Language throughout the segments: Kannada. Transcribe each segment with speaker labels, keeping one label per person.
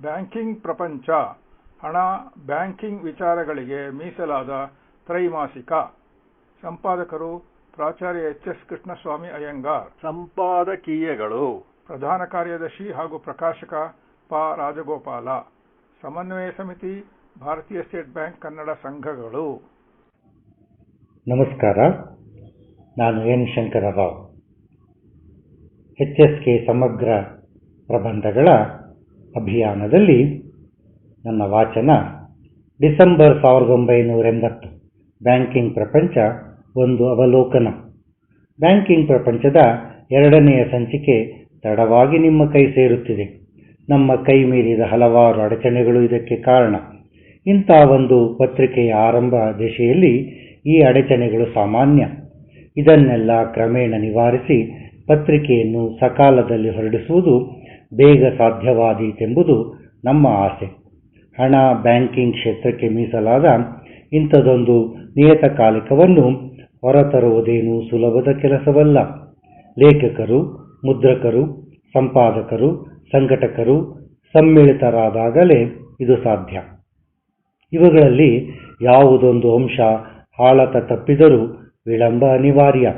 Speaker 1: ಬ್ಯಾಂಕಿಂಗ್ ಪ್ರಪಂಚ. ಹಣ ಬ್ಯಾಂಕಿಂಗ್ ವಿಚಾರಗಳಿಗೆ ಮೀಸಲಾದ ತ್ರೈಮಾಸಿಕ. ಸಂಪಾದಕರು ಪ್ರಾಚಾರ್ಯ ಎಚ್ ಎಸ್ ಕೃಷ್ಣಸ್ವಾಮಿ ಅಯ್ಯಂಗಾರ್.
Speaker 2: ಸಂಪಾದಕೀಯಗಳು.
Speaker 1: ಪ್ರಧಾನ ಕಾರ್ಯದರ್ಶಿ ಹಾಗೂ ಪ್ರಕಾಶಕ ಪ ರಾಜಗೋಪಾಲ. ಸಮನ್ವಯ ಸಮಿತಿ ಭಾರತೀಯ ಸ್ಟೇಟ್ ಬ್ಯಾಂಕ್ ಕನ್ನಡ ಸಂಘಗಳು.
Speaker 3: ನಮಸ್ಕಾರ. ನಾನು N. Shankarrao. H S K ಸಮಗ್ರ ಪ್ರಬಂಧಗಳ ಅಭಿಯಾನದಲ್ಲಿ ನನ್ನ ವಾಚನ ಡಿಸೆಂಬರ್ ಸಾವಿರದ ಒಂಬೈನೂರ ಎಂಬತ್ತು. ಬ್ಯಾಂಕಿಂಗ್ ಪ್ರಪಂಚ ಒಂದು ಅವಲೋಕನ. ಬ್ಯಾಂಕಿಂಗ್ ಪ್ರಪಂಚದ ಎರಡನೆಯ ಸಂಚಿಕೆ ತಡವಾಗಿ ನಿಮ್ಮ ಕೈ ಸೇರುತ್ತಿದೆ. ನಮ್ಮ ಕೈ ಮೀರಿದ ಹಲವಾರು ಅಡಚಣೆಗಳು ಇದಕ್ಕೆ ಕಾರಣ. ಇಂಥ ಒಂದು ಪತ್ರಿಕೆಯ ಆರಂಭ ದಿಶೆಯಲ್ಲಿ ಈ ಅಡಚಣೆಗಳು ಸಾಮಾನ್ಯ. ಇದನ್ನೆಲ್ಲ ಕ್ರಮೇಣ ನಿವಾರಿಸಿ ಪತ್ರಿಕೆಯನ್ನು ಸಕಾಲದಲ್ಲಿ ಹೊರಡಿಸುವುದು ಬೇಗ ಸಾಧ್ಯವಾದೀತೆಂಬುದು ನಮ್ಮ ಆಸೆ. ಹಣ ಬ್ಯಾಂಕಿಂಗ್ ಕ್ಷೇತ್ರಕ್ಕೆ ಮೀಸಲಾದ ಇಂಥದೊಂದು ನಿಯತಕಾಲಿಕವನ್ನು ಹೊರತರುವುದೇನು ಸುಲಭದ ಕೆಲಸವಲ್ಲ. ಲೇಖಕರು, ಮುದ್ರಕರು, ಸಂಪಾದಕರು, ಸಂಘಟಕರು ಸಮ್ಮಿಳಿತರಾದಾಗಲೇ ಇದು ಸಾಧ್ಯ. ಇವುಗಳಲ್ಲಿ ಯಾವುದೊಂದು ಅಂಶ ಹಾಳತ ತಪ್ಪಿದರೂ ವಿಳಂಬ ಅನಿವಾರ್ಯ.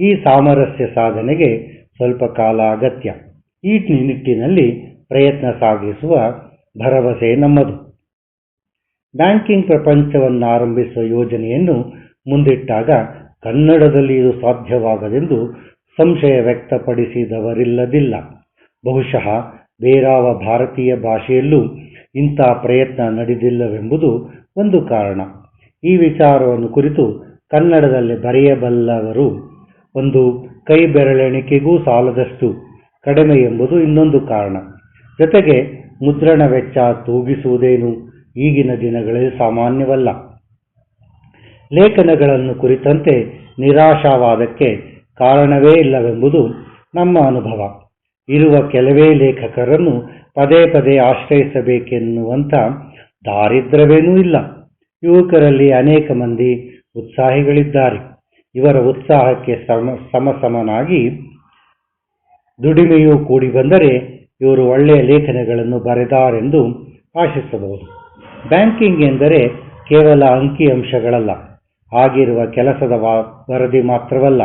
Speaker 3: ಈ ಸಾಮರಸ್ಯ ಸಾಧನೆಗೆ ಸ್ವಲ್ಪ ಕಾಲ ಅಗತ್ಯ. ಈ ನಿಟ್ಟಿನಲ್ಲಿ ಪ್ರಯತ್ನ ಸಾಗಿಸುವ ಭರವಸೆ ನಮ್ಮದು. ಬ್ಯಾಂಕಿಂಗ್ ಪ್ರಪಂಚವನ್ನು ಆರಂಭಿಸುವ ಯೋಜನೆಯನ್ನು ಮುಂದಿಟ್ಟಾಗ ಕನ್ನಡದಲ್ಲಿ ಇದು ಸಾಧ್ಯವಾಗದೆಂದು ಸಂಶಯ ವ್ಯಕ್ತಪಡಿಸಿದವರಿಲ್ಲದಿಲ್ಲ. ಬಹುಶಃ ಬೇರಾವ ಭಾರತೀಯ ಭಾಷೆಯಲ್ಲೂ ಇಂಥ ಪ್ರಯತ್ನ ನಡೆದಿಲ್ಲವೆಂಬುದು ಒಂದು ಕಾರಣ. ಈ ವಿಚಾರವನ್ನು ಕುರಿತು ಕನ್ನಡದಲ್ಲಿ ಬರೆಯಬಲ್ಲವರು ಒಂದು ಕೈ ಬೆರಳೆಣಿಕೆಗೂ ಸಾಲದಷ್ಟು ಕಡಿಮೆ ಎಂಬುದು ಇನ್ನೊಂದು ಕಾರಣ. ಜೊತೆಗೆ ಮುದ್ರಣ ವೆಚ್ಚ ತೂಗಿಸುವುದೇನು? ಈಗಿನ ದಿನಗಳಲ್ಲಿ ಸಾಮಾನ್ಯವಲ್ಲ. ಲೇಖನಗಳನ್ನು ಕುರಿತಂತೆ ನಿರಾಶಾವಾದಕ್ಕೆ ಕಾರಣವೇ ಇಲ್ಲವೆಂಬುದು ನಮ್ಮ ಅನುಭವ. ಇರುವ ಕೆಲವೇ ಲೇಖಕರನ್ನು ಪದೇ ಪದೇ ಆಶ್ರಯಿಸಬೇಕೆನ್ನುವಂಥ ದಾರಿದ್ರ್ಯವೇನೂ ಇಲ್ಲ. ಯುವಕರಲ್ಲಿ ಅನೇಕ ಮಂದಿ ಉತ್ಸಾಹಿಗಳಿದ್ದಾರೆ. ಇವರ ಉತ್ಸಾಹಕ್ಕೆ ಸಮ, ಸಮಸಮನಾಗಿ ದುಡಿಮೆಯೂ ಕೂಡಿ ಬಂದರೆ ಇವರು ಒಳ್ಳೆಯ ಲೇಖನಗಳನ್ನು ಬರೆದಾರೆಂದು ಆಶಿಸಬಹುದು ಬ್ಯಾಂಕಿಂಗ್ ಎಂದರೆ ಕೇವಲ ಅಂಕಿಅಂಶಗಳಲ್ಲ ಆಗಿರುವ ಕೆಲಸದ ವರದಿ ಮಾತ್ರವಲ್ಲ,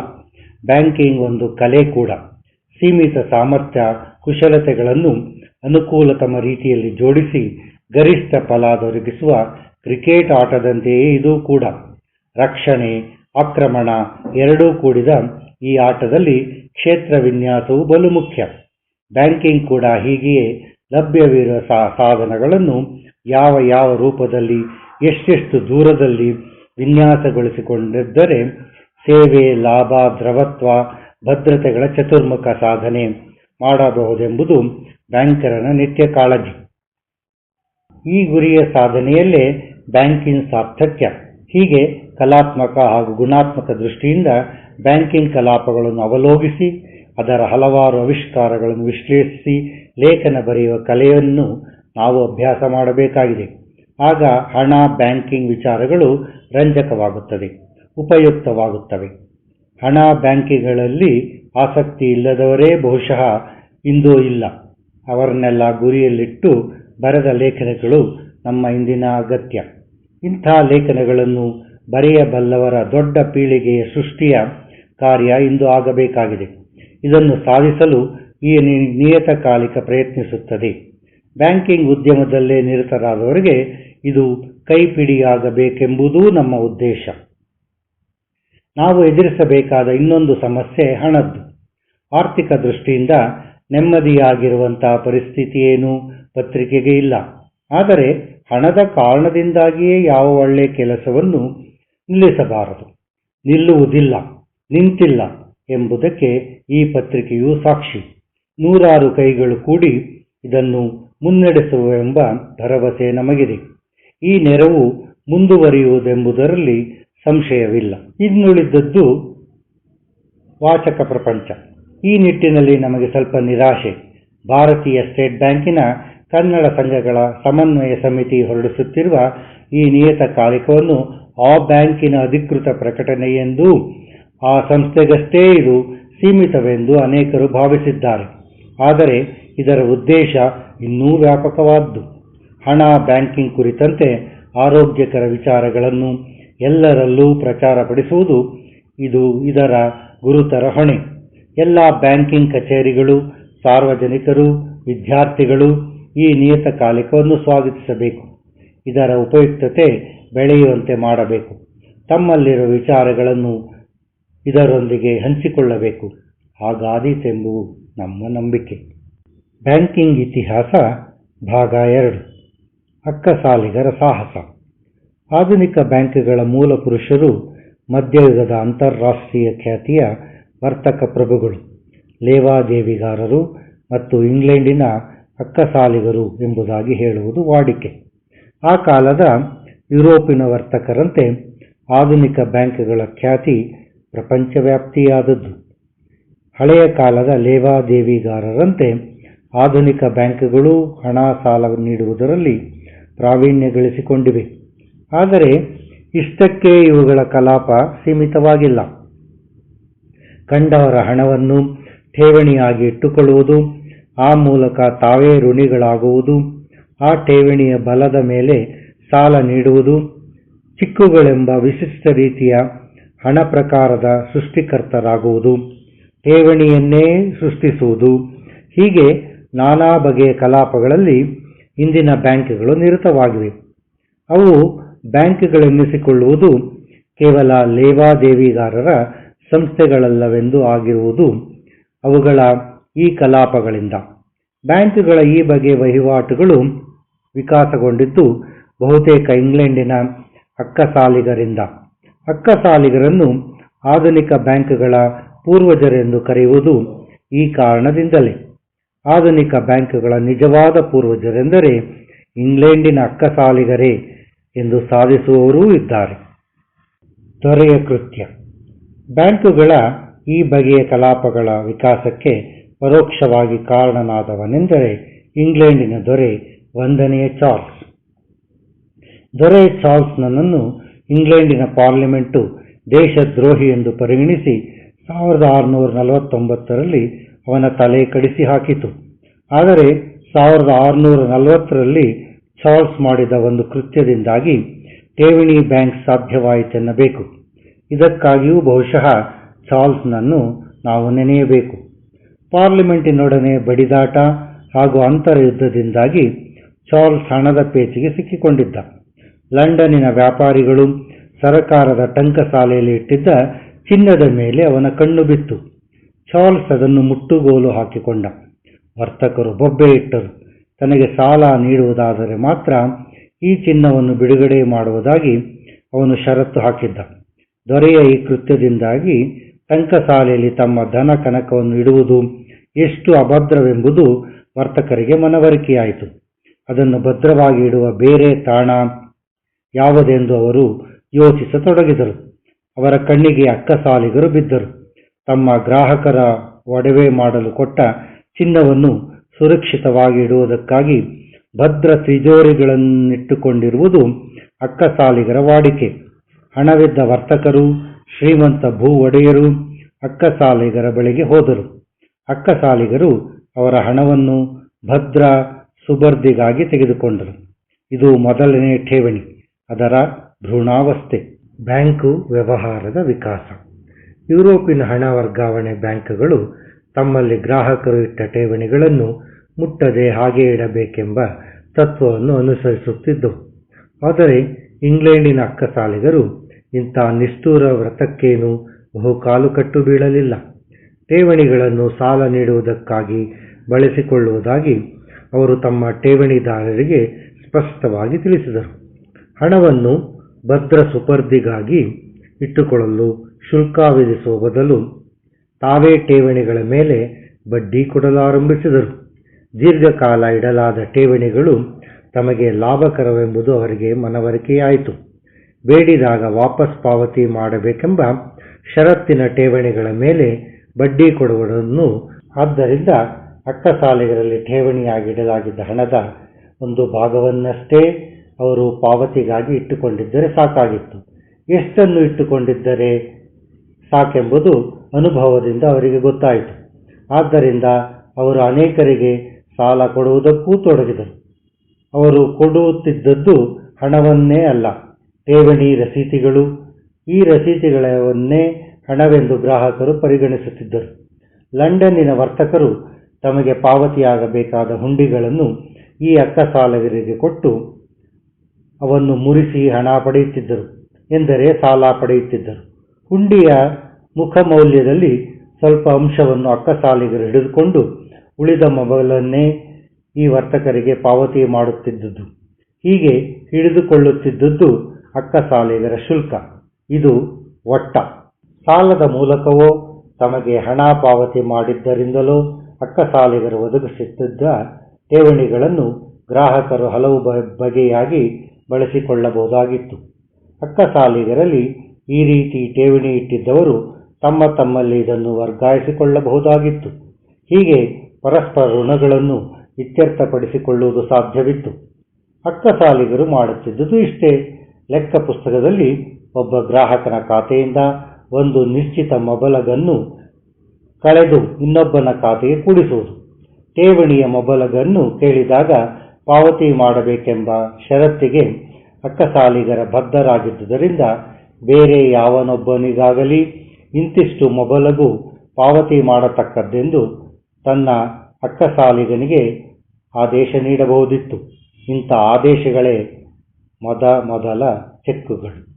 Speaker 3: ಬ್ಯಾಂಕಿಂಗ್ ಒಂದು ಕಲೆ ಕೂಡ. ಸೀಮಿತ ಸಾಮರ್ಥ್ಯ, ಕುಶಲತೆಗಳನ್ನು ಅನುಕೂಲತಮ ರೀತಿಯಲ್ಲಿ ಜೋಡಿಸಿ ಗರಿಷ್ಠ ಫಲ ದೊರಕಿಸುವ ಕ್ರಿಕೆಟ್ ಆಟದಂತೆಯೇ ಇದು ಕೂಡ. ರಕ್ಷಣೆ, ಆಕ್ರಮಣ ಎರಡೂ ಕೂಡಿದ ಈ ಆಟದಲ್ಲಿ ಕ್ಷೇತ್ರ ವಿನ್ಯಾಸವು ಬಲು ಮುಖ್ಯ. ಬ್ಯಾಂಕಿಂಗ್ ಕೂಡ ಹೀಗೆಯೇ ಲಭ್ಯವಿರುವ ಸಾಧನಗಳನ್ನು ಯಾವ ಯಾವ ರೂಪದಲ್ಲಿ, ಎಷ್ಟೆಷ್ಟು ದೂರದಲ್ಲಿ ವಿನ್ಯಾಸಗೊಳಿಸಿಕೊಂಡಿದ್ದರೆ ಸೇವೆ, ಲಾಭ, ದ್ರವತ್ವ, ಭದ್ರತೆಗಳ ಚತುರ್ಮುಖ ಸಾಧನೆ ಮಾಡಬಹುದೆಂಬುದು ಬ್ಯಾಂಕರನ ನಿತ್ಯ ಕಾಳಜಿ. ಈ ಗುರಿಯ ಸಾಧನೆಯಲ್ಲೇ ಬ್ಯಾಂಕಿಂಗ್ ಸಾರ್ಥಕ್ಯ. ಹೀಗೆ ಕಲಾತ್ಮಕ ಹಾಗೂ ಗುಣಾತ್ಮಕ ದೃಷ್ಟಿಯಿಂದ ಬ್ಯಾಂಕಿಂಗ್ ಕಲಾಪಗಳನ್ನು ಅವಲೋಕಿಸಿ ಅದರ ಹಲವಾರು ಆವಿಷ್ಕಾರಗಳನ್ನು ವಿಶ್ಲೇಷಿಸಿ, ಲೇಖನ ಬರೆಯುವ ಕಲೆಯನ್ನು ನಾವು ಅಭ್ಯಾಸ ಮಾಡಬೇಕಾಗಿದೆ. ಆಗ ಹಣ, ಬ್ಯಾಂಕಿಂಗ್ ವಿಚಾರಗಳು ರಂಜಕವಾಗುತ್ತದೆ ಉಪಯುಕ್ತವಾಗುತ್ತವೆ. ಹಣ ಬ್ಯಾಂಕಿಂಗ್ಗಳಲ್ಲಿ ಆಸಕ್ತಿ ಇಲ್ಲದವರೇ ಬಹುಶಃ ಇಂದು ಇಲ್ಲ. ಅವರನ್ನೆಲ್ಲ ಗುರಿಯಲ್ಲಿಟ್ಟು ಬರೆದ ಲೇಖನಗಳು ನಮ್ಮ ಇಂದಿನ ಅಗತ್ಯ. ಇಂಥ ಲೇಖನಗಳನ್ನು ಬರೆಯಬಲ್ಲವರ ದೊಡ್ಡ ಪೀಳಿಗೆಯ ಸೃಷ್ಟಿಯ ಕಾರ್ಯ ಇಂದು ಆಗಬೇಕಾಗಿದೆ. ಇದನ್ನು ಸಾಧಿಸಲು ಈ ನಿಯತಕಾಲಿಕ ಪ್ರಯತ್ನಿಸುತ್ತದೆ. ಬ್ಯಾಂಕಿಂಗ್ ಉದ್ಯಮದಲ್ಲೇ ನಿರತರಾದವರಿಗೆ ಇದು ಕೈಪಿಡಿಯಾಗಬೇಕೆಂಬುದೂ ನಮ್ಮ ಉದ್ದೇಶ. ನಾವು ಎದುರಿಸಬೇಕಾದ ಇನ್ನೊಂದು ಸಮಸ್ಯೆ ಹಣದ್ದು. ಆರ್ಥಿಕ ದೃಷ್ಟಿಯಿಂದ ನೆಮ್ಮದಿಯಾಗಿರುವಂತಹ ಪರಿಸ್ಥಿತಿಯೇನೂ ಪತ್ರಿಕೆಗೆ ಇಲ್ಲ. ಆದರೆ ಹಣದ ಕಾರಣದಿಂದಾಗಿಯೇ ಯಾವ ಒಳ್ಳೆಯ ಕೆಲಸವನ್ನು ನಿಲ್ಲಿಸಬಾರದು. ನಿಲ್ಲುವುದಿಲ್ಲ, ನಿಂತಿಲ್ಲ ಎಂಬುದಕ್ಕೆ ಈ ಪತ್ರಿಕೆಯು ಸಾಕ್ಷಿ. ನೂರಾರು ಕೈಗಳು ಕೂಡಿ ಇದನ್ನು ಮುನ್ನಡೆಸುವೆಂಬ ಭರವಸೆ ನಮಗಿದೆ. ಈ ನೆರವು ಮುಂದುವರಿಯುವುದೆಂಬುದರಲ್ಲಿ ಸಂಶಯವಿಲ್ಲ. ಇನ್ನುಳಿದದ್ದು ವಾಚಕ ಪ್ರಪಂಚ. ಈ ನಿಟ್ಟಿನಲ್ಲಿ ನಮಗೆ ಸ್ವಲ್ಪ ನಿರಾಶೆ. ಭಾರತೀಯ ಸ್ಟೇಟ್ ಬ್ಯಾಂಕಿನ ಕನ್ನಡ ಸಂಘಗಳ ಸಮನ್ವಯ ಸಮಿತಿ ಹೊರಡಿಸುತ್ತಿರುವ ಈ ನಿಯತಕಾಲಿಕವನ್ನು ಆ ಬ್ಯಾಂಕಿನ ಅಧಿಕೃತ ಪ್ರಕಟಣೆ ಎಂದು ಆ ಸಂಸ್ಥೆಗಷ್ಟೇ ಇದು ಸೀಮಿತವೆಂದು ಅನೇಕರು ಭಾವಿಸಿದ್ದಾರೆ. ಆದರೆ ಇದರ ಉದ್ದೇಶ ಇನ್ನೂ ವ್ಯಾಪಕವಾದ್ದು. ಹಣ ಬ್ಯಾಂಕಿಂಗ್ ಕುರಿತಂತೆ ಆರೋಗ್ಯಕರ ವಿಚಾರಗಳನ್ನು ಎಲ್ಲರಲ್ಲೂ ಪ್ರಚಾರಪಡಿಸುವುದು ಇದು ಇದರ ಗುರುತರ ಹೊಣೆ. ಎಲ್ಲ ಬ್ಯಾಂಕಿಂಗ್ ಕಚೇರಿಗಳು, ಸಾರ್ವಜನಿಕರು, ವಿದ್ಯಾರ್ಥಿಗಳು ಈ ನಿಯತಕಾಲಿಕವನ್ನು ಸ್ವಾಗತಿಸಬೇಕು. ಇದರ ಉಪಯುಕ್ತತೆ ಬೆಳೆಯುವಂತೆ ಮಾಡಬೇಕು. ತಮ್ಮಲ್ಲಿರುವ ವಿಚಾರಗಳನ್ನು ಇದರೊಂದಿಗೆ ಹಂಚಿಕೊಳ್ಳಬೇಕು. ಹಾಗಾದೀತೆಂಬುದು ನಮ್ಮ ನಂಬಿಕೆ. ಬ್ಯಾಂಕಿಂಗ್ ಇತಿಹಾಸ, ಭಾಗ ಎರಡು. ಅಕ್ಕಸಾಲಿಗರ ಸಾಹಸ. ಆಧುನಿಕ ಬ್ಯಾಂಕ್ಗಳ ಮೂಲ ಪುರುಷರು, ಮಧ್ಯಯುಗದ ಅಂತಾರಾಷ್ಟ್ರೀಯ ಖ್ಯಾತಿಯ ವರ್ತಕ ಪ್ರಭುಗಳು. ಲೇವಾದೇವಿಗಾರರು ಮತ್ತು ಇಂಗ್ಲೆಂಡಿನ ಅಕ್ಕಸಾಲಿಗರು ಎಂಬುದಾಗಿ ಹೇಳುವುದು ವಾಡಿಕೆ. ಆ ಕಾಲದ ಯುರೋಪಿನ ವರ್ತಕರಂತೆ ಆಧುನಿಕ ಬ್ಯಾಂಕ್ಗಳ ಖ್ಯಾತಿ ಪ್ರಪಂಚವ್ಯಾಪ್ತಿಯಾದದ್ದು. ಹಳೆಯ ಕಾಲದ ಲೇವಾದೇವಿಗಾರರಂತೆ ಆಧುನಿಕ ಬ್ಯಾಂಕ್ಗಳು ಹಣ ಸಾಲ ನೀಡುವುದರಲ್ಲಿ ಪ್ರಾವೀಣ್ಯ ಗಳಿಸಿಕೊಂಡಿವೆ ಆದರೆ ಇಷ್ಟಕ್ಕೆ ಇವುಗಳ ಕಲಾಪ ಸೀಮಿತವಾಗಿಲ್ಲ. ಕಂಡವರ ಹಣವನ್ನು ಠೇವಣಿಯಾಗಿ ಇಟ್ಟುಕೊಳ್ಳುವುದು ಆ ಮೂಲಕ ತಾವೇ ಋಣಿಗಳಾಗುವುದು. ಆ ಠೇವಣಿಯ ಬಲದ ಮೇಲೆ ಸಾಲ ನೀಡುವುದು. ಚಿಕ್ಕುಗಳೆಂಬ ವಿಶಿಷ್ಟ ರೀತಿಯ ಹಣ ಪ್ರಕಾರದ ಸೃಷ್ಟಿಕರ್ತರಾಗುವುದು. ಠೇವಣಿಯನ್ನೇ ಸೃಷ್ಟಿಸುವುದು. ಹೀಗೆ ನಾನಾ ಬಗೆಯ ಕಲಾಪಗಳಲ್ಲಿ ಇಂದಿನ ಬ್ಯಾಂಕ್ಗಳು ನಿರತವಾಗಿವೆ. ಅವು ಬ್ಯಾಂಕ್ಗಳೆನ್ನಿಸಿಕೊಳ್ಳುವುದು ಕೇವಲ ಲೇವಾದೇವಿಗಾರರ ಸಂಸ್ಥೆಗಳಲ್ಲವೆಂದು ಆಗಿರುವುದು ಅವುಗಳ ಈ ಕಲಾಪಗಳಿಂದ. ಬ್ಯಾಂಕ್ಗಳ ಈ ಬಗೆಯ ವಹಿವಾಟುಗಳು ವಿಕಾಸಗೊಂಡಿದ್ದು, ಬಹುತೇಕ ಇಂಗ್ಲೆಂಡಿನ ಅಕ್ಕಸಾಲಿಗರಿಂದ. ಅಕ್ಕಸಾಲಿಗರನ್ನು ಆಧುನಿಕ ಬ್ಯಾಂಕ್ಗಳ ಪೂರ್ವಜರೆಂದು ಕರೆಯುವುದು ಈ ಕಾರಣದಿಂದಲೇ. ಆಧುನಿಕ ಬ್ಯಾಂಕ್ಗಳ ನಿಜವಾದ ಪೂರ್ವಜರೆಂದರೆ ಇಂಗ್ಲೆಂಡಿನ ಅಕ್ಕಸಾಲಿಗರೇ ಎಂದು ಸಾಧಿಸುವವರೂ ಇದ್ದಾರೆ. ದೊರೆಯ ಕೃತ್ಯ. ಬ್ಯಾಂಕುಗಳ ಈ ಬಗೆಯ ಕಲಾಪಗಳ ವಿಕಾಸಕ್ಕೆ ಪರೋಕ್ಷವಾಗಿ ಕಾರಣನಾದವನೆಂದರೆ ಇಂಗ್ಲೆಂಡಿನ ದೊರೆ ಒಂದನೆಯ ಚಾರ್ಲ್ಸ್. ದೊರೆ ಚಾರ್ಲ್ಸ್ನನ್ನು ಇಂಗ್ಲೆಂಡಿನ ಪಾರ್ಲಿಮೆಂಟು ದೇಶದ್ರೋಹಿ ಎಂದು ಪರಿಗಣಿಸಿ ಸಾವಿರದ ಆರುನೂರ ನಲವತ್ತೊಂಬತ್ತರಲ್ಲಿ ಅವನ ತಲೆ ಕಡಿಸಿ ಹಾಕಿತು. ಆದರೆ ಸಾವಿರದ ಆರುನೂರ ನಲವತ್ತರಲ್ಲಿ ಚಾರ್ಲ್ಸ್ ಮಾಡಿದ ಒಂದು ಕೃತ್ಯದಿಂದಾಗಿ ಠೇವಣಿ ಬ್ಯಾಂಕ್ ಸಾಧ್ಯವಾಯಿತೆನ್ನಬೇಕು. ಇದಕ್ಕಾಗಿಯೂ ಬಹುಶಃ ಚಾರ್ಲ್ಸ್ನನ್ನು ನಾವು ನೆನೆಯಬೇಕು. ಪಾರ್ಲಿಮೆಂಟಿನೊಡನೆ ಬಡಿದಾಟ ಹಾಗೂ ಅಂತರ್ಯುದ್ಧದಿಂದಾಗಿ ಚಾರ್ಲ್ಸ್ ಹಣದ ಪೇಚಿಗೆ ಸಿಕ್ಕಿಕೊಂಡಿದ್ದ. ಲಂಡನ್ನಿನ ವ್ಯಾಪಾರಿಗಳು ಸರಕಾರದ ಟಂಕಸಾಲೆಯಲ್ಲಿ ಇಟ್ಟಿದ್ದ ಚಿನ್ನದ ಮೇಲೆ ಅವನ ಕಣ್ಣು ಬಿತ್ತು. ಚಾರ್ಲ್ಸ್ ಅದನ್ನು ಮುಟ್ಟುಗೋಲು ಹಾಕಿಕೊಂಡ. ವರ್ತಕರು ಬೊಬ್ಬೆ ಇಟ್ಟರು. ತನಗೆ ಸಾಲ ನೀಡುವುದಾದರೆ ಮಾತ್ರ ಈ ಚಿನ್ನವನ್ನು ಬಿಡುಗಡೆ ಮಾಡುವುದಾಗಿ ಅವನು ಷರತ್ತು ಹಾಕಿದ್ದ. ದೊರೆಯ ಈ ಕೃತ್ಯದಿಂದಾಗಿ ಟಂಕಸಾಲೆಯಲ್ಲಿ ತಮ್ಮ ಧನ ಕನಕವನ್ನು ಇಡುವುದು ಎಷ್ಟು ಅಭದ್ರವೆಂಬುದು ವರ್ತಕರಿಗೆ ಮನವರಿಕೆಯಾಯಿತು. ಅದನ್ನು ಭದ್ರವಾಗಿ ಇಡುವ ಬೇರೆ ತಾಣ ಯಾವುದೆಂದು ಅವರು ಯೋಚಿಸತೊಡಗಿದರು. ಅವರ ಕಣ್ಣಿಗೆ ಅಕ್ಕಸಾಲಿಗರು ಬಿದ್ದರು. ತಮ್ಮ ಗ್ರಾಹಕರ ಒಡವೆ ಮಾಡಲು ಕೊಟ್ಟ ಚಿನ್ನವನ್ನು ಸುರಕ್ಷಿತವಾಗಿ ಇಡುವುದಕ್ಕಾಗಿ ಭದ್ರ ತಿಜೋರಿಗಳನ್ನಿಟ್ಟುಕೊಂಡಿರುವುದು ಅಕ್ಕಸಾಲಿಗರ ವಾಡಿಕೆ. ಹಣವಿದ್ದ ವರ್ತಕರು, ಶ್ರೀಮಂತ ಭೂ ಒಡೆಯರು ಅಕ್ಕಸಾಲಿಗರ ಬಳಿಗೆ ಹೋದರು. ಅಕ್ಕಸಾಲಿಗರು ಅವರ ಹಣವನ್ನು ಭದ್ರ ಸುಬರ್ದಿಗಾಗಿ ತೆಗೆದುಕೊಂಡರು. ಇದು ಮೊದಲನೇ ಠೇವಣಿ. ಅದರ ಭ್ರೂಣಾವಸ್ಥೆ. ಬ್ಯಾಂಕು ವ್ಯವಹಾರದ ವಿಕಾಸ. ಯುರೋಪಿನ ಹಣ ವರ್ಗಾವಣೆ ಬ್ಯಾಂಕುಗಳು ತಮ್ಮಲ್ಲಿ ಗ್ರಾಹಕರು ಇಟ್ಟ ಠೇವಣಿಗಳನ್ನು ಮುಟ್ಟದೆ ಹಾಗೆ ಇಡಬೇಕೆಂಬ ತತ್ವವನ್ನು ಅನುಸರಿಸುತ್ತಿದ್ದವು ಆದರೆ ಇಂಗ್ಲೆಂಡಿನ ಅಕ್ಕಸಾಲಿಗರು ಇಂಥ ನಿಷ್ಠೂರ ವ್ರತಕ್ಕೇನು ಬಹುಕಾಲು ಕಟ್ಟು ಬೀಳಲಿಲ್ಲ. ಠೇವಣಿಗಳನ್ನು ಸಾಲ ನೀಡುವುದಕ್ಕಾಗಿ ಬಳಸಿಕೊಳ್ಳುವುದಾಗಿ ಅವರು ತಮ್ಮ ಠೇವಣಿದಾರರಿಗೆ ಸ್ಪಷ್ಟವಾಗಿ ತಿಳಿಸಿದರು. ಹಣವನ್ನು ಭದ್ರ ಸುಪರ್ದಿಗಾಗಿ ಇಟ್ಟುಕೊಳ್ಳಲು ಶುಲ್ಕ ವಿಧಿಸುವ ಬದಲು ತಾವೇ ಠೇವಣಿಗಳ ಮೇಲೆ ಬಡ್ಡಿ ಕೊಡಲಾರಂಭಿಸಿದರು. ದೀರ್ಘಕಾಲ ಇಡಲಾದ ಠೇವಣಿಗಳು ತಮಗೆ ಲಾಭಕರವೆಂಬುದು ಅವರಿಗೆ ಮನವರಿಕೆಯಾಯಿತು. ಬೇಡಿದಾಗ ವಾಪಸ್ ಪಾವತಿ ಮಾಡಬೇಕೆಂಬ ಷರತ್ತಿನ ಠೇವಣಿಗಳ ಮೇಲೆ ಬಡ್ಡಿ ಕೊಡುವುದನ್ನು ಆದ್ದರಿಂದ ಅಕ್ಕಸಾಲಿಗರಲ್ಲಿ ಠೇವಣಿಯಾಗಿಡಲಾಗಿದ್ದ ಹಣದ ಒಂದು ಭಾಗವನ್ನಷ್ಟೇ ಅವರು ಪಾವತಿಗಾಗಿ ಇಟ್ಟುಕೊಂಡಿದ್ದರೆ ಸಾಕಾಗಿತ್ತು. ಎಷ್ಟನ್ನು ಇಟ್ಟುಕೊಂಡಿದ್ದರೆ ಸಾಕೆಂಬುದು ಅನುಭವದಿಂದ ಅವರಿಗೆ ಗೊತ್ತಾಯಿತು. ಆದ್ದರಿಂದ ಅವರು ಅನೇಕರಿಗೆ ಸಾಲ ಕೊಡುವುದಕ್ಕೂ ತೊಡಗಿದರು. ಅವರು ಕೊಡುತ್ತಿದ್ದದ್ದು ಹಣವನ್ನೇ ಅಲ್ಲ, ಠೇವಣಿ ರಸೀತಿಗಳು ಈ ರಸೀದಿಗಳನ್ನೇ ಹಣವೆಂದು ಗ್ರಾಹಕರು ಪರಿಗಣಿಸುತ್ತಿದ್ದರು. ಲಂಡನ್ನಿನ ವರ್ತಕರು ತಮಗೆ ಪಾವತಿಯಾಗಬೇಕಾದ ಹುಂಡಿಗಳನ್ನು ಈ ಅಕ್ಕಸಾಲಿಗರಿಗೆ ಕೊಟ್ಟು ಅವನ್ನು ಮುರಿಸಿ ಹಣ ಪಡೆಯುತ್ತಿದ್ದರು ಎಂದರೆ ಸಾಲ ಪಡೆಯುತ್ತಿದ್ದರು. ಹುಂಡಿಯ ಮುಖಮೌಲ್ಯದಲ್ಲಿ ಸ್ವಲ್ಪ ಅಂಶವನ್ನು ಅಕ್ಕಸಾಲಿಗರು ಹಿಡಿದುಕೊಂಡು ಉಳಿದ ಮೊಬೈಲನ್ನೇ ಈ ವರ್ತಕರಿಗೆ ಪಾವತಿ ಮಾಡುತ್ತಿದ್ದುದು. ಹೀಗೆ ಹಿಡಿದುಕೊಳ್ಳುತ್ತಿದ್ದುದು ಅಕ್ಕಸಾಲಿಗರ ಶುಲ್ಕ. ಇದು ಒಟ್ಟ. ಸಾಲದ ಮೂಲಕವೋ ತಮಗೆ ಹಣ ಪಾವತಿ ಮಾಡಿದ್ದರಿಂದಲೋ ಅಕ್ಕಸಾಲಿಗರು ಒದಗಿಸುತ್ತಿದ್ದ ಠೇವಣಿಗಳನ್ನು ಗ್ರಾಹಕರು ಹಲವು ಬಗೆಯಾಗಿ ಬಳಸಿಕೊಳ್ಳಬಹುದಾಗಿತ್ತು. ಅಕ್ಕಸಾಲಿಗರಲ್ಲಿ ಈ ರೀತಿ ಠೇವಣಿ ಇಟ್ಟಿದ್ದವರು ತಮ್ಮ ತಮ್ಮಲ್ಲಿ ಇದನ್ನು ವರ್ಗಾಯಿಸಿಕೊಳ್ಳಬಹುದಾಗಿತ್ತು. ಹೀಗೆ ಪರಸ್ಪರ ಋಣಗಳನ್ನು ಇತ್ಯರ್ಥಪಡಿಸಿಕೊಳ್ಳುವುದು ಸಾಧ್ಯವಿತ್ತು. ಅಕ್ಕಸಾಲಿಗರು ಮಾಡುತ್ತಿದ್ದುದು ಇಷ್ಟೇ. ಲೆಕ್ಕ ಪುಸ್ತಕದಲ್ಲಿ ಒಬ್ಬ ಗ್ರಾಹಕನ ಖಾತೆಯಿಂದ ಒಂದು ನಿಶ್ಚಿತ ಮೊಬಲಗನ್ನು ಕಳೆದು ಇನ್ನೊಬ್ಬನ ಖಾತೆಗೆ ಕೂಡಿಸುವುದು. ಠೇವಣಿಯ ಮೊಬಲಗನ್ನು ಕೇಳಿದಾಗ ಪಾವತಿ ಮಾಡಬೇಕೆಂಬ ಷರತ್ತಿಗೆ ಅಕ್ಕಸಾಲಿಗರ ಬದ್ಧರಾಗಿದ್ದುದರಿಂದ ಬೇರೆ ಯಾವನೊಬ್ಬನಿಗಾಗಲಿ ಇಂತಿಷ್ಟು ಮೊಬಲಗು ಪಾವತಿ ಮಾಡತಕ್ಕದ್ದೆಂದು ತನ್ನ ಅಕ್ಕಸಾಲಿಗನಿಗೆ ಆದೇಶ ನೀಡಬಹುದಿತ್ತು. ಇಂಥ ಆದೇಶಗಳೇ ಮೊದ ಮೊದಲ ಚೆಕ್ಕುಗಳು.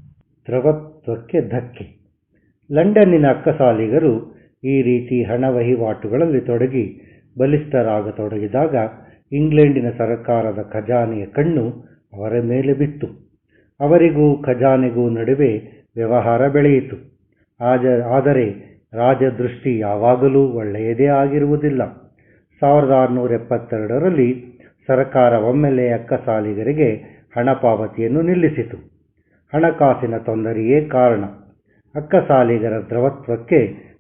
Speaker 3: ದ್ರವತ್ವಕ್ಕೆ ಧಕ್ಕೆ. ಲಂಡನ್ನಿನ ಅಕ್ಕಸಾಲಿಗರು ಈ ರೀತಿ ಹಣ ವಹಿವಾಟುಗಳಲ್ಲಿ ತೊಡಗಿ ಬಲಿಷ್ಠರಾಗತೊಡಗಿದಾಗ ಇಂಗ್ಲೆಂಡಿನ ಸರಕಾರದ ಖಜಾನೆಯ ಕಣ್ಣು ಅವರ ಮೇಲೆ ಬಿತ್ತು. ಅವರಿಗೂ ಖಜಾನೆಗೂ ನಡುವೆ ವ್ಯವಹಾರ ಬೆಳೆಯಿತು. ಆದರೆ ರಾಜದೃಷ್ಟಿ ಯಾವಾಗಲೂ ಒಳ್ಳೆಯದೇ ಆಗಿರುವುದಿಲ್ಲ. ಸಾವಿರದ ಆರುನೂರ ಎಪ್ಪತ್ತೆರಡರಲ್ಲಿ ಸರಕಾರ ಒಮ್ಮೆಲೆ ಅಕ್ಕಸಾಲಿಗರಿಗೆ ಹಣ ಪಾವತಿಯನ್ನು ನಿಲ್ಲಿಸಿತು. ಹಣಕಾಸಿನ ತೊಂದರೆಯೇ ಕಾರಣ. ಅಕ್ಕಸಾಲಿಗರ ದ್ರವತ್ವಕ್ಕೆ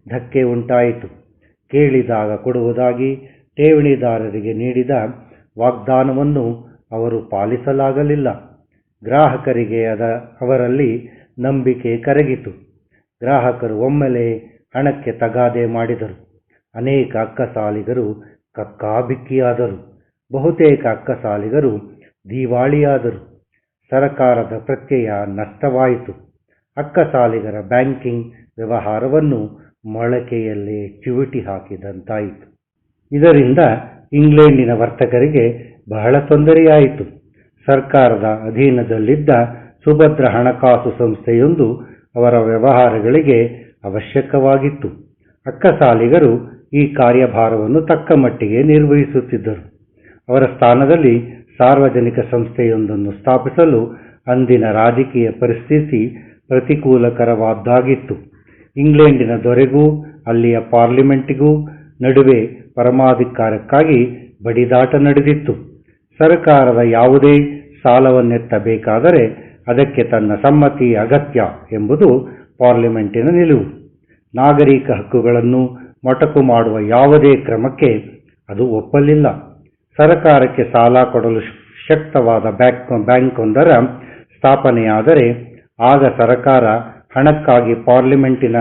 Speaker 3: ಧಕ್ಕೆ ಉಂಟಾಯಿತು. ಕೇಳಿದಾಗ ಕೊಡುವುದಾಗಿ ಠೇವಣಿದಾರರಿಗೆ ನೀಡಿದ ವಾಗ್ದಾನವನ್ನು ಅವರು ಪಾಲಿಸಲಾಗಲಿಲ್ಲ. ಗ್ರಾಹಕರಿಗೆ ಅದ ಅವರಲ್ಲಿ ನಂಬಿಕೆ ಕರಗಿತು. ಗ್ರಾಹಕರು ಒಮ್ಮೆಲೆ ಹಣಕ್ಕೆ ತಗಾದೆ ಮಾಡಿದರು. ಅನೇಕ ಅಕ್ಕಸಾಲಿಗರು ಕಕ್ಕಾಬಿಕ್ಕಿಯಾದರು. ಬಹುತೇಕ ಅಕ್ಕಸಾಲಿಗರು ದಿವಾಳಿಯಾದರು. ಸರಕಾರದ ಪ್ರತ್ಯಯ ನಷ್ಟವಾಯಿತು. ಅಕ್ಕಸಾಲಿಗರ ಬ್ಯಾಂಕಿಂಗ್ ವ್ಯವಹಾರವನ್ನು ಮೊಳಕೆಯಲ್ಲೇ ಚಿವುಟಿ ಹಾಕಿದಂತಾಯಿತು. ಇದರಿಂದ ಇಂಗ್ಲೆಂಡಿನ ವರ್ತಕರಿಗೆ ಬಹಳ ತೊಂದರೆಯಾಯಿತು. ಸರ್ಕಾರದ ಅಧೀನದಲ್ಲಿದ್ದ ಸುಭದ್ರ ಹಣಕಾಸು ಸಂಸ್ಥೆಯೊಂದು ಅವರ ವ್ಯವಹಾರಗಳಿಗೆ ಅವಶ್ಯಕವಾಗಿತ್ತು. ಅಕ್ಕಸಾಲಿಗರು ಈ ಕಾರ್ಯಭಾರವನ್ನು ತಕ್ಕ ಮಟ್ಟಿಗೆ ನಿರ್ವಹಿಸುತ್ತಿದ್ದರು. ಅವರ ಸ್ಥಾನದಲ್ಲಿ ಸಾರ್ವಜನಿಕ ಸಂಸ್ಥೆಯೊಂದನ್ನು ಸ್ಥಾಪಿಸಲು ಅಂದಿನ ರಾಜಕೀಯ ಪರಿಸ್ಥಿತಿ ಪ್ರತಿಕೂಲಕರವಾದ್ದಾಗಿತ್ತು. ಇಂಗ್ಲೆಂಡಿನ ದೊರೆಗೂ ಅಲ್ಲಿಯ ಪಾರ್ಲಿಮೆಂಟಿಗೂ ನಡುವೆ ಪರಮಾಧಿಕಾರಕ್ಕಾಗಿ ಬಡಿದಾಟ ನಡೆದಿತ್ತು. ಸರ್ಕಾರದ ಯಾವುದೇ ಸಾಲವನ್ನೆತ್ತಬೇಕಾದರೆ ಅದಕ್ಕೆ ತನ್ನ ಸಮ್ಮತಿ ಅಗತ್ಯ ಎಂಬುದು ಪಾರ್ಲಿಮೆಂಟಿನ ನಿಲುವು. ನಾಗರಿಕ ಹಕ್ಕುಗಳನ್ನು ಮೊಟಕು ಮಾಡುವ ಯಾವುದೇ ಕ್ರಮಕ್ಕೆ ಅದು ಒಪ್ಪಲಿಲ್ಲ. ಸರಕಾರಕ್ಕೆ ಸಾಲ ಕೊಡಲು ಶಕ್ತವಾದ ಬ್ಯಾಂಕ್ ಬ್ಯಾಂಕೊಂದರ ಸ್ಥಾಪನೆಯಾದರೆ ಆಗ ಸರಕಾರ ಹಣಕ್ಕಾಗಿ ಪಾರ್ಲಿಮೆಂಟಿನ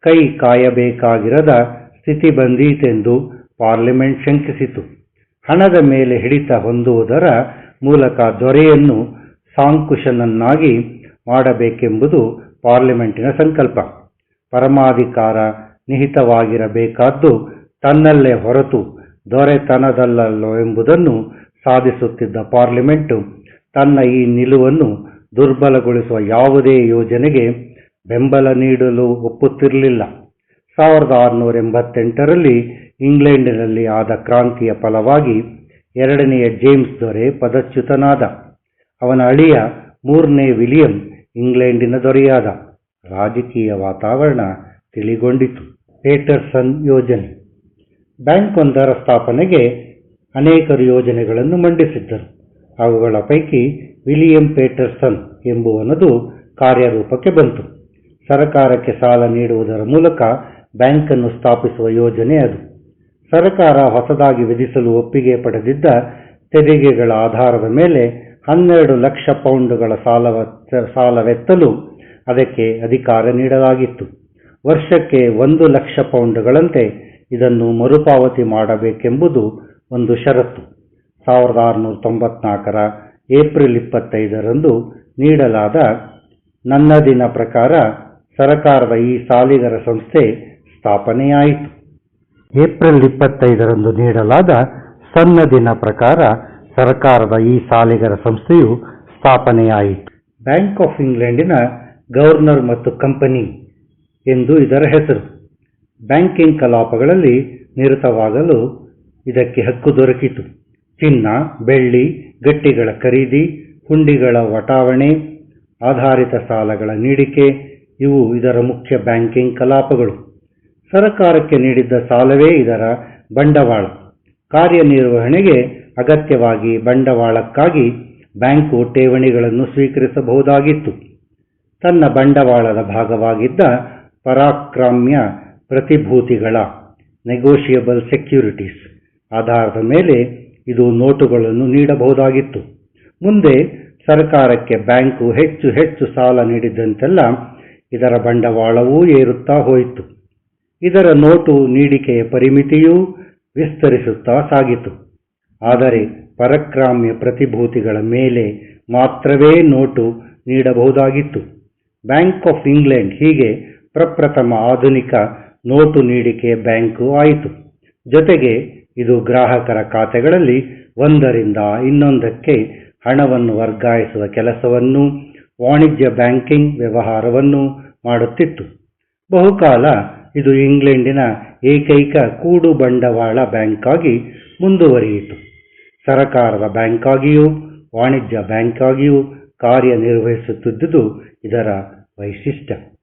Speaker 3: ಕೈ ಕಾಯಬೇಕಾಗಿರದ ಸ್ಥಿತಿ ಬಂದೀತೆಂದು ಪಾರ್ಲಿಮೆಂಟ್ ಶಂಕಿಸಿತು. ಹಣದ ಮೇಲೆ ಹಿಡಿತ ಹೊಂದುವುದರ ಮೂಲಕ ದೊರೆಯನ್ನು ಸಾಂಕುಶನನ್ನಾಗಿ ಮಾಡಬೇಕೆಂಬುದು ಪಾರ್ಲಿಮೆಂಟಿನ ಸಂಕಲ್ಪ. ಪರಮಾಧಿಕಾರ ನಿಹಿತವಾಗಿರಬೇಕಾದ್ದು ತನ್ನಲ್ಲೇ ಹೊರತು ದೊರೆತನದಲ್ಲಲ್ಲೋ ಎಂಬುದನ್ನು ಸಾಧಿಸುತ್ತಿದ್ದ ಪಾರ್ಲಿಮೆಂಟು ತನ್ನ ಈ ನಿಲುವನ್ನು ದುರ್ಬಲಗೊಳಿಸುವ ಯಾವುದೇ ಯೋಜನೆಗೆ ಬೆಂಬಲ ನೀಡಲು ಒಪ್ಪುತ್ತಿರಲಿಲ್ಲ. ಸಾವಿರದ ಆರುನೂರ ಎಂಬತ್ತೆಂಟರಲ್ಲಿ ಇಂಗ್ಲೆಂಡಿನಲ್ಲಿ ಆದ ಕ್ರಾಂತಿಯ ಫಲವಾಗಿ ಎರಡನೆಯ ಜೇಮ್ಸ್ ದೊರೆ ಪದಚ್ಯುತನಾದ. ಅವನ ಅಳಿಯ ಮೂರನೇ ವಿಲಿಯಂ ಇಂಗ್ಲೆಂಡಿನ ದೊರೆಯಾದ. ರಾಜಕೀಯ ವಾತಾವರಣ ತಿಳಿಗೊಂಡಿತು. ಪೇಟರ್ಸನ್ ಯೋಜನೆ. ಬ್ಯಾಂಕೊಂದರ ಸ್ಥಾಪನೆಗೆ ಅನೇಕರು ಯೋಜನೆಗಳನ್ನು ಮಂಡಿಸಿದ್ದರು. ಅವುಗಳ ಪೈಕಿ ವಿಲಿಯಂ ಪೇಟರ್ಸನ್ ಎಂಬುವನದು ಕಾರ್ಯರೂಪಕ್ಕೆ ಬಂತು. ಸರಕಾರಕ್ಕೆ ಸಾಲ ನೀಡುವುದರ ಮೂಲಕ ಬ್ಯಾಂಕನ್ನು ಸ್ಥಾಪಿಸುವ ಯೋಜನೆ ಅದು. ಸರಕಾರ ಹೊಸದಾಗಿ ವಿಧಿಸಲು ಒಪ್ಪಿಗೆ ಪಡೆದಿದ್ದ ತೆರಿಗೆಗಳ ಆಧಾರದ ಮೇಲೆ ಹನ್ನೆರಡು ಲಕ್ಷ ಪೌಂಡುಗಳ ಸಾಲವ ಸಾಲವೆತ್ತಲು ಅದಕ್ಕೆ ಅಧಿಕಾರ ನೀಡಲಾಗಿತ್ತು. ವರ್ಷಕ್ಕೆ ಒಂದು ಲಕ್ಷ ಪೌಂಡುಗಳಂತೆ ಇದನ್ನು ಮರುಪಾವತಿ ಮಾಡಬೇಕೆಂಬುದು ಒಂದು ಷರತ್ತು. ಸಾವಿರದ ಆರುನೂರ ತೊಂಬತ್ನಾಲ್ಕರ ಏಪ್ರಿಲ್ ಇಪ್ಪತ್ತೈದರಂದು ನೀಡಲಾದ ನನ್ನದಿನ ಪ್ರಕಾರ ಸರಕಾರದ ಈ ಸಾಲಿಗರ ಸಂಸ್ಥೆ ಸ್ಥಾಪನೆಯಾಯಿತು. ಏಪ್ರಿಲ್ ಇಪ್ಪತ್ತೈದರಂದು ನೀಡಲಾದ ಸನ್ನದಿನ ಪ್ರಕಾರ ಸರ್ಕಾರದ ಈ ಸಾಲಿಗರ ಸಂಸ್ಥೆಯು ಸ್ಥಾಪನೆಯಾಯಿತು. ಬ್ಯಾಂಕ್ ಆಫ್ ಇಂಗ್ಲೆಂಡಿನ ಗವರ್ನರ್ ಮತ್ತು ಕಂಪನಿ ಎಂದು ಇದರ ಹೆಸರು. ಬ್ಯಾಂಕಿಂಗ್ ಕಲಾಪಗಳಲ್ಲಿ ನಿರತವಾಗಲು ಇದಕ್ಕೆ ಹಕ್ಕು ದೊರಕಿತು. ಚಿನ್ನ, ಬೆಳ್ಳಿ, ಗಟ್ಟಿಗಳ ಖರೀದಿ, ಹುಂಡಿಗಳ ವಟಾವಣೆ, ಆಧಾರಿತ ಸಾಲಗಳ ನೀಡಿಕೆ, ಇವು ಇದರ ಮುಖ್ಯ ಬ್ಯಾಂಕಿಂಗ್ ಕಲಾಪಗಳು. ಸರಕಾರಕ್ಕೆ ನೀಡಿದ್ದ ಸಾಲವೇ ಇದರ ಬಂಡವಾಳ. ಕಾರ್ಯನಿರ್ವಹಣೆಗೆ ಅಗತ್ಯವಾಗಿ ಬಂಡವಾಳಕ್ಕಾಗಿ ಬ್ಯಾಂಕು ಠೇವಣಿಗಳನ್ನು ಸ್ವೀಕರಿಸಬಹುದಾಗಿತ್ತು. ತನ್ನ ಬಂಡವಾಳದ ಭಾಗವಾಗಿದ್ದ ಪರಾಕ್ರಮ್ಯ ಪ್ರತಿಭೂತಿಗಳ ನೆಗೋಷಿಯಬಲ್ ಸೆಕ್ಯೂರಿಟೀಸ್ ಆಧಾರದ ಮೇಲೆ ಇದು ನೋಟುಗಳನ್ನು ನೀಡಬಹುದಾಗಿತ್ತು. ಮುಂದೆ ಸರ್ಕಾರಕ್ಕೆ ಬ್ಯಾಂಕು ಹೆಚ್ಚು ಹೆಚ್ಚು ಸಾಲ ನೀಡಿದಂತೆಲ್ಲ ಇದರ ಬಂಡವಾಳವೂ ಏರುತ್ತಾ ಹೋಯಿತು. ಇದರ ನೋಟು ನೀಡಿಕೆಯ ಪರಿಮಿತಿಯೂ ವಿಸ್ತರಿಸುತ್ತಾ ಸಾಗಿತು. ಆದರೆ ಪರಕ್ರಾಮ್ಯ ಪ್ರತಿಭೂತಿಗಳ ಮೇಲೆ ಮಾತ್ರವೇ ನೋಟು ನೀಡಬಹುದಾಗಿತ್ತು. ಬ್ಯಾಂಕ್ ಆಫ್ ಇಂಗ್ಲೆಂಡ್ ಹೀಗೆ ಪ್ರಪ್ರಥಮ ಆಧುನಿಕ ನೋಟು ನೀಡಿಕೆ ಬ್ಯಾಂಕು ಆಯಿತು. ಜೊತೆಗೆ ಇದು ಗ್ರಾಹಕರ ಖಾತೆಗಳಲ್ಲಿ ಒಂದರಿಂದ ಇನ್ನೊಂದಕ್ಕೆ ಹಣವನ್ನು ವರ್ಗಾಯಿಸುವ ಕೆಲಸವನ್ನು, ವಾಣಿಜ್ಯ ಬ್ಯಾಂಕಿಂಗ್ ವ್ಯವಹಾರವನ್ನು ಮಾಡುತ್ತಿತ್ತು. ಬಹುಕಾಲ ಇದು ಇಂಗ್ಲೆಂಡಿನ ಏಕೈಕ ಕೂಡು ಬಂಡವಾಳ ಬ್ಯಾಂಕ್ ಆಗಿ ಮುಂದುವರಿಯಿತು. ಸರಕಾರದ ಬ್ಯಾಂಕ್ ಆಗಿಯೂ ವಾಣಿಜ್ಯ ಬ್ಯಾಂಕ್ ಆಗಿಯೂ ಕಾರ್ಯನಿರ್ವಹಿಸುತ್ತಿದ್ದುದು ಇದರ ವೈಶಿಷ್ಟ್ಯ.